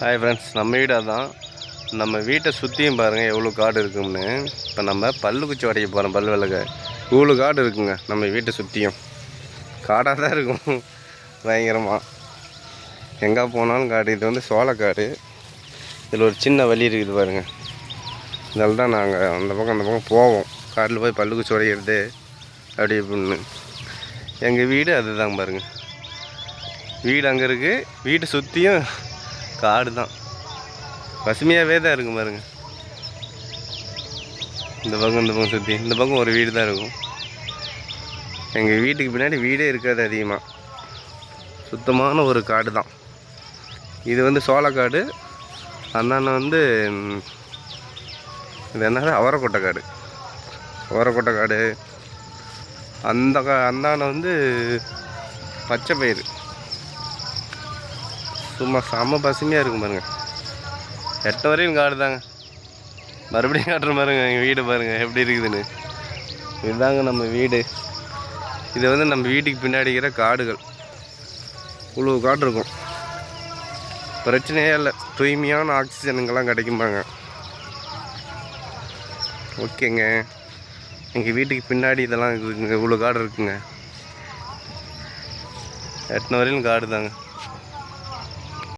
Hi friends நம்ம வீடாக தான் நம்ம வீட்டை சுற்றியும் பாருங்கள் எவ்வளோ காடு இருக்கும்னு. இப்போ நம்ம பல்லு குச்சி உடைக்க போகிறோம் பல் விளக்க. இவ்வளோ காடு இருக்குங்க நம்ம வீட்டை சுற்றியும் காடாக தான் இருக்கும் பயங்கரமாக எங்கே போனாலும் காடு இது வந்து சோளக்காடு. இதில் ஒரு சின்ன வழி இருக்குது பாருங்க. இதில் தான் நாங்கள் அந்த பக்கம் அந்த பக்கம் போவோம். காட்டில் போய் பல்லு குச்சி அப்படி இப்படின்னு. எங்கள் வீடு அதுதாங்க பாருங்கள் வீடு அங்கே இருக்குது வீட்டை சுற்றியும் காடு தான் பசுமையாகவே தான் இருக்கும் பாருங்க. இந்த பக்கம் இந்த பக்கம் சுற்றி இந்த பக்கம் ஒரு வீடு தான் இருக்கும். எங்கள் வீட்டுக்கு பின்னாடி வீடே இருக்காது அதிகமாக சுத்தமான ஒரு காடு தான் இது வந்து சோளக்காடு. அந்தாண்ட வந்து இது என்னது? அவரக்கொட்டை காடு. அவரக்கொட்டை காடு. அந்த கா அந்தாண்ட வந்து பச்சை பயிறு. சும்மா செம்ம பசுமையாக இருக்கும் பாருங்கள் எட்ட வரையும் காடு தாங்க. மறுபடியும் காட்டுற பாருங்க எங்கள் வீடு பாருங்க எப்படி இருக்குதுன்னு. இதுதாங்க நம்ம வீடு. இது வந்து நம்ம வீட்டுக்கு பின்னாடி இருக்கிற காடுகள். இவ்வளோ காடு இருக்கும். பிரச்சனையே இல்லை. தூய்மையான ஆக்சிஜனுங்கெல்லாம் கிடைக்கும்பாங்க. ஓகேங்க. எங்கள் வீட்டுக்கு பின்னாடி இதெல்லாம் இருக்குதுங்க இவ்வளோ காடு இருக்குங்க. எட்டின வரையிலும் காடு தாங்க